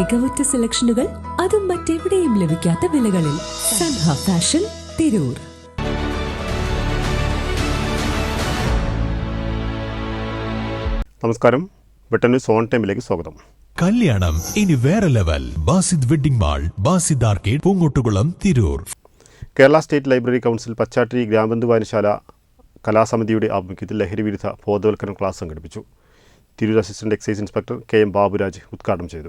മികവുറ്റ സെലക്ഷനുകൾ അതും മറ്റെവിടെയും ലഭിക്കാത്ത വിലകളിൽ സൻഹ ഫാഷൻ തിരൂർ. നമസ്കാരം. വെട്ടൻ സോൺ ഓൺ ടൈമിലേക്ക് സ്വാഗതം. കല്യാണം ഇനി വേറെ level. Basid wedding mall Basid arcade Poongottukulam Tirur. Kerala state library council Pachatti Gramabandhu വായനശാല കലാസമിതിയുടെ ആഭിമുഖ്യത്തിൽ ലഹരി വിരുദ്ധ ബോധവൽക്കരണ ക്ലാസ് സംഘടിപ്പിച്ചു. Tirur assistant excise inspector K M Baburaj ഉദ്ഘാടനം ചെയ്തു.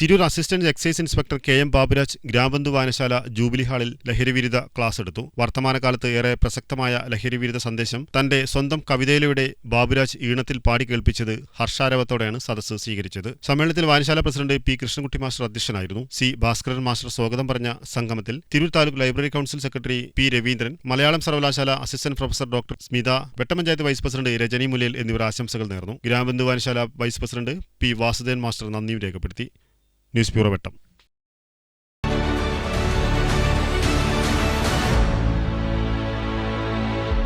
Tirur assistant excise inspector K M Baburaj Gramabandhu വായനശാല ജൂബിലി ഹാളിൽ ലഹരിവിരുദ്ധ ക്ലാസ് എടുത്തു. വർത്തമാനകാലത്ത് ഏറെ പ്രസക്തമായ ലഹരിവിരുദ്ധ സന്ദേശം തന്റെ സ്വന്തം കവിതയിലൂടെ ബാബുരാജ് ഈണത്തിൽ പാടി കേൾപ്പിച്ചത് ഹർഷാരവത്തോടെയാണ് സദസ്സ് സ്വീകരിച്ചത്. സമ്മേളനത്തിൽ വായനശാല പ്രസിഡന്റ് പി കൃഷ്ണൻകുട്ടി മാസ്റ്റർ അധ്യക്ഷനായിരുന്നു. സി ഭാസ്കരൻ മാസ്റ്റർ സ്വാഗതം പറഞ്ഞ സംഗമത്തിൽ Tirur taluk library council secretary P Raveendran Malayalam സർവകലാശാല അസിസ്റ്റന്റ് പ്രൊഫസർ ഡോക്ടർ സ്മിത വെട്ടപഞ്ചായത്ത് വൈസ് പ്രസിഡന്റ് രജനി മുലയിൽ എന്നിവർ ആശംസകൾ നേർന്നു. ഗ്രാമബന്ധു വായനശാല vice president P Vasudevan master നന്ദിയും രേഖപ്പെടുത്തി. News bureau Vettam.